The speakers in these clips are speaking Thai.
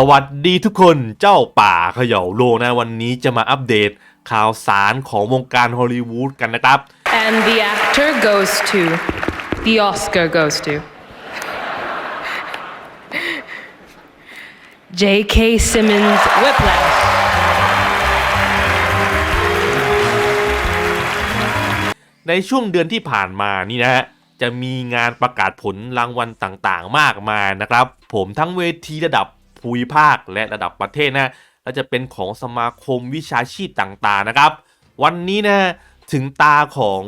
สวัสดีทุกคนเจ้าป่าเขย่าโลกนะวันนี้จะมาอัปเดตข่าวสารของวงการฮอลลีวูดกันนะครับ And the actor goes to. The Oscar goes to. J.K. Simmons Whiplash. ในช่วงเดือนที่ผ่านมานี่นะฮะจะมีงานประกาศผลรางวัลต่างๆ มากมายนะครับ ผมทั้งเวทีระดับ ภูมิภาคและระดับประเทศนะและจะเป็นของสมาคมวิชาชีพต่างๆนะครับ วันนี้นะถึงตาของ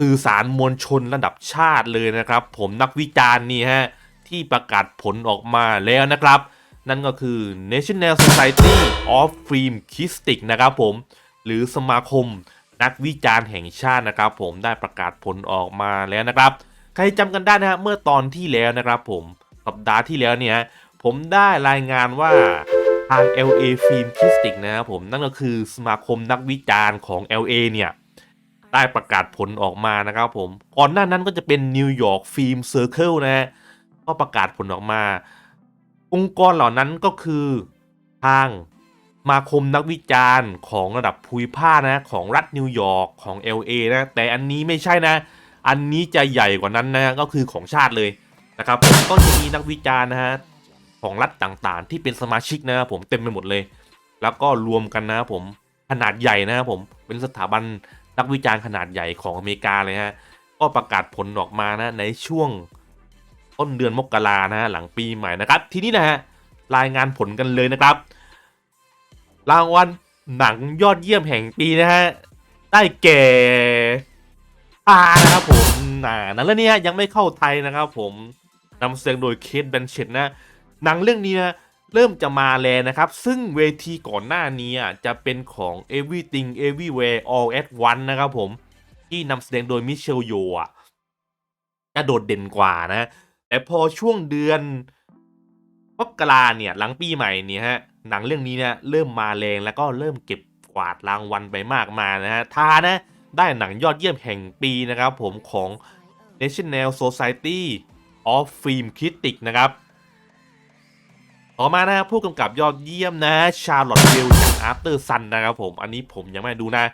สื่อสารมวลชนระดับชาติเลยนะครับ ผมนักวิจารณ์นี่ฮะที่ประกาศผลออกมาแล้วนะครับ นั่นก็คือ National Society of Film Critics นะครับผม หรือสมาคมนักวิจารณ์แห่งชาตินะครับ ผมได้ประกาศผลออกมาแล้วนะครับ ใครจำกันได้นะฮะเมื่อตอนที่แล้วนะครับ ผมสัปดาห์ที่แล้วเนี่ย ผมได้รายงานว่าทาง LA Film Critics นะครับผมนั่นก็คือสมาคมนักวิจารณ์ของ LA เนี่ยได้ประกาศผลออกมานะครับผม ก่อนหน้านั้นก็จะเป็น New York Film Circle นะฮะก็ประกาศผลออกมา องค์กรเหล่านั้นก็คือทางสมาคมนักวิจารณ์ของระดับภูมิภาคนะของรัฐนิวยอร์กของ LA นะแต่อันนี้ไม่ใช่นะ อันนี้จะใหญ่กว่านั้นนะก็คือของชาติเลยนะครับก็จะมีนักวิจารณ์นะฮะ ของรัฐต่างๆ ที่เป็นสมาชิกนะครับผมเต็มไปหมดเลย แล้วก็รวมกันนะครับผมขนาดใหญ่นะครับผมเป็นสถาบันนักวิจารณ์ขนาดใหญ่ของอเมริกาเลยฮะก็ประกาศผลออกมานะในช่วงต้นเดือนมกรานะฮะหลังปีใหม่นะครับ ทีนี้นะฮะรายงานผลกันเลยนะครับ รางวัลหนังยอดเยี่ยมแห่งปีนะฮะได้แก่อานะครับผมอ่าหนังเรื่องนี้ฮะยังไม่เข้าไทยนะครับผมนำแสดงโดยเคทแบนเชตนะ หนังเรื่องนี้นะเริ่มจะมาแลวนะครับ ซึ่งเวทีก่อนหน้านี้จะเป็นของ Everything Everywhere All at Once นะครับผม ที่นำแสดงโดยมิเชลโยอะจะโดดเด่นกว่านะ แต่พอช่วงเดือนมกราเนี่ยหลังปีใหม่เนี่ยฮะหนังเรื่องนี้เนี่ยเริ่มมาแรงแล้วก็เริ่มเก็บกวาดรางวัลไปมากมายนะฮะทานะได้หนังยอดเยี่ยมแห่งปีนะครับผมของ National Society of Film Critics นะครับ ต่อมานะผู้กำกับยอดเยี่ยมนะชาร์ลอตเวลจาก After Sun นนะครับผมอันนี้ผมยังไม่ดูนะ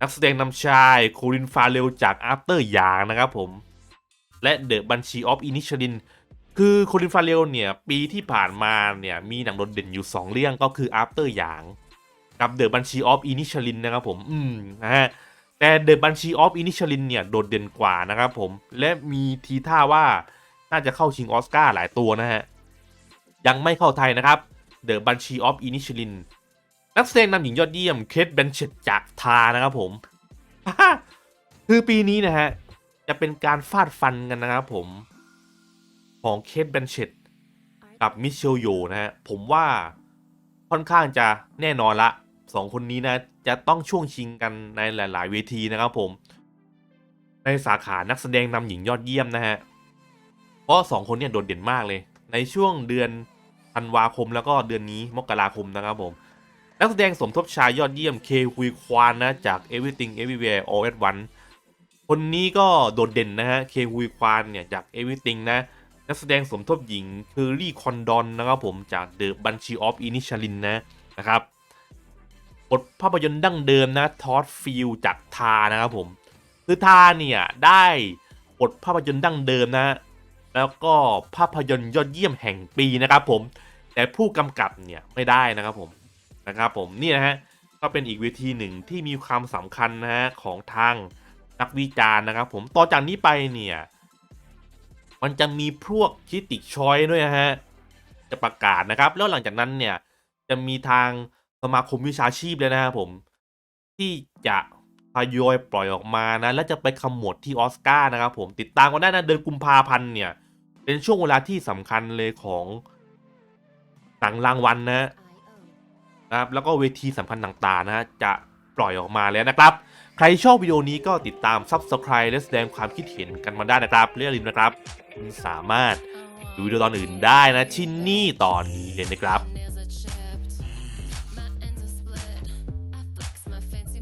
นักแสดงนำชายโคลินฟาเรลจาก After ยางนะครับผมและเดอะบัญชีออฟอินิชลินคือโคลินฟาเรลเนี่ยปีที่ผ่านมาเนี่ยมีหนังโดดเด่นอยู่ 2 เรื่องก็คือ After ยางกับเดอะบัญชีออฟอินิชลินนะครับผมอืมนะฮะแต่เดอะบัญชีออฟอินิชลินเนี่ยโดดเด่นกว่านะครับผมและมีทีท่าว่าน่าจะเข้าชิงออสการ์หลายตัวนะฮะ ยังไม่เข้าไทยนะครับ The Banshee of Inisherin นักแสดงนำหญิงยอดเยี่ยมเคทเบนเชตจากทานะครับผม คือปีนี้นะฮะ จะเป็นการฟาดฟันกันนะครับผม ของเคทเบนเชตกับมิเชลโยนะฮะ ผมว่าค่อนข้างจะแน่นอนละสองคนนี้นะ จะต้องช่วงชิงกันในหลาย ๆ เวทีนะครับผม ในสาขานักแสดงนำหญิงยอดเยี่ยมนะฮะ เพราะสองคนเนี่ยโดดเด่นมากเลย ในช่วงเดือนธันวาคมแล้วก็เดือนนี้มกราคมนะครับผม นักแสดงสมทบชายยอดเยี่ยมเคฮุยควานนะจาก Everything Everywhere All at Once คนนี้ก็โดดเด่นนะฮะเคฮุยควานเนี่ยจาก Everything นะนักแสดงสมทบหญิงคือรี่คอนดอนนะครับผมจาก The Banshee of Inisherin นะนะครับบทภาพยนตร์ดั้งเดิมนะทอดฟิลจากทานะครับผมคือทาเนี่ยได้บทภาพยนตร์ดั้งเดิมนะ แล้วก็ภาพยนตร์ยอดเยี่ยมแห่งปีนะครับผม แต่ผู้กำกับเนี่ยไม่ได้นะครับผมนะครับผมนี่นะฮะก็เป็นอีกเวทีหนึ่งที่มีความสำคัญนะฮะของทางนักวิจารณ์นะครับผมต่อจากนี้ไปเนี่ยมันจะมีพวกคิติชอยด้วยนะฮะจะประกาศนะครับ แล้วหลังจากนั้นเนี่ยจะมีทางสมาคมวิชาชีพเลยนะครับผม ที่จะ ทยอยปล่อยออกมานะ และจะไปขมวดที่ออสการ์นะครับผมติดตามกันได้นะเดือนกุมภาพันธ์เนี่ย เป็นช่วงเวลาที่สำคัญเลยของหนังรางวัลนะนะครับแล้วก็เวทีสำคัญต่างๆนะจะปล่อยออกมาแล้วนะครับ ใครชอบวิดีโอนี้ก็ติดตาม Subscribe และแสดงความคิดเห็นกันมาได้นะครับเรื่องลิมนะครับ คุณสามารถดูวิดีโอตอนอื่นได้นะที่นี่ตอนนี้เลยนะครับ